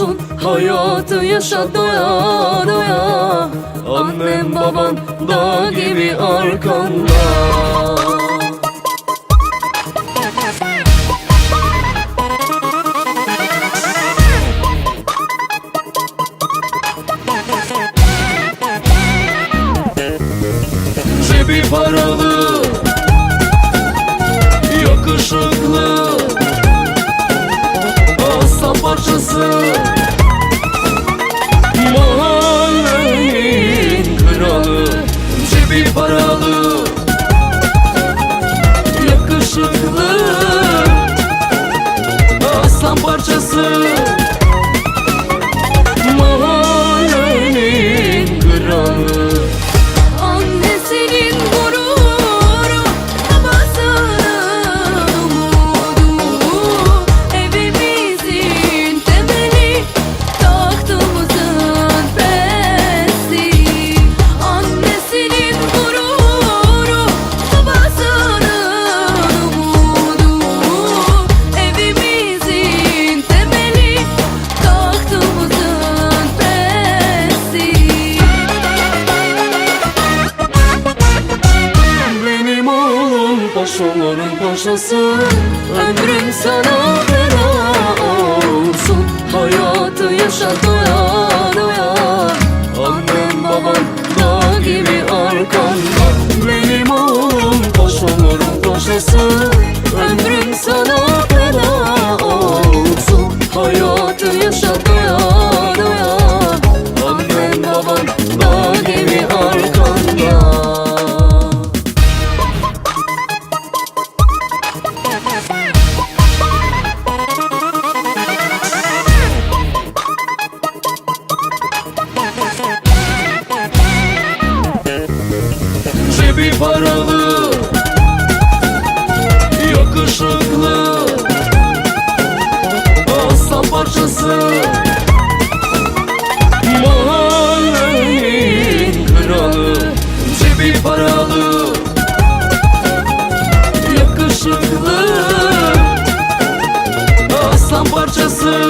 olsun Hayatı yaşa doya. Doya Annem baban dağ gibi arkanda. Cebi paralı Yakışıklı. Aslan parçası Aslan parçası oğlum paşaların paşası Ömrüm sana feda olsun. Hayatı yaşa Cebi paralı Yakışıklı Aslan parçası. Mahallenin kralı Cebi paralı Yakışıklı Aslan parçası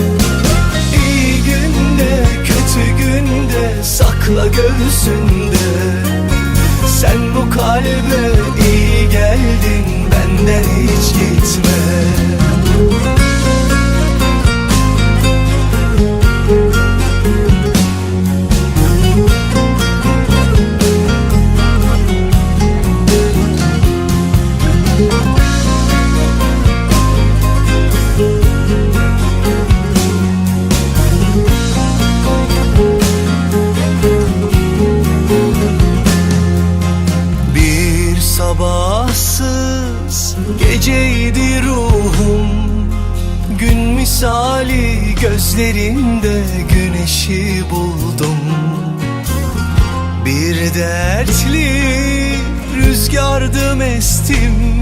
Göğsünde Sen bu kalbe iyi geldin benden hiç gitme geceydi ruhum. Gün misali gözlerinde güneşi buldum. Bir dertli rüzgardım estim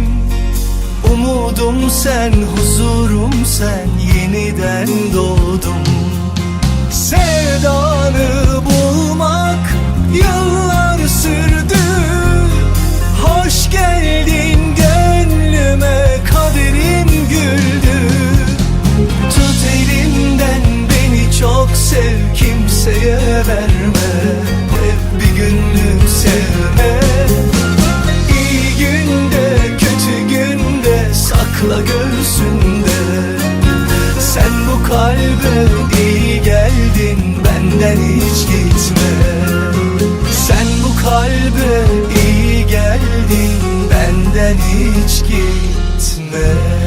Umudum sen, huzurum sen Yeniden doğdum. Sevdanı bulmak yıllar Sevme. İyi günde kötü günde Sakla göğsünde. Sen bu kalbe iyi geldin Benden hiç gitme. Sen bu kalbe iyi geldin Benden hiç gitme.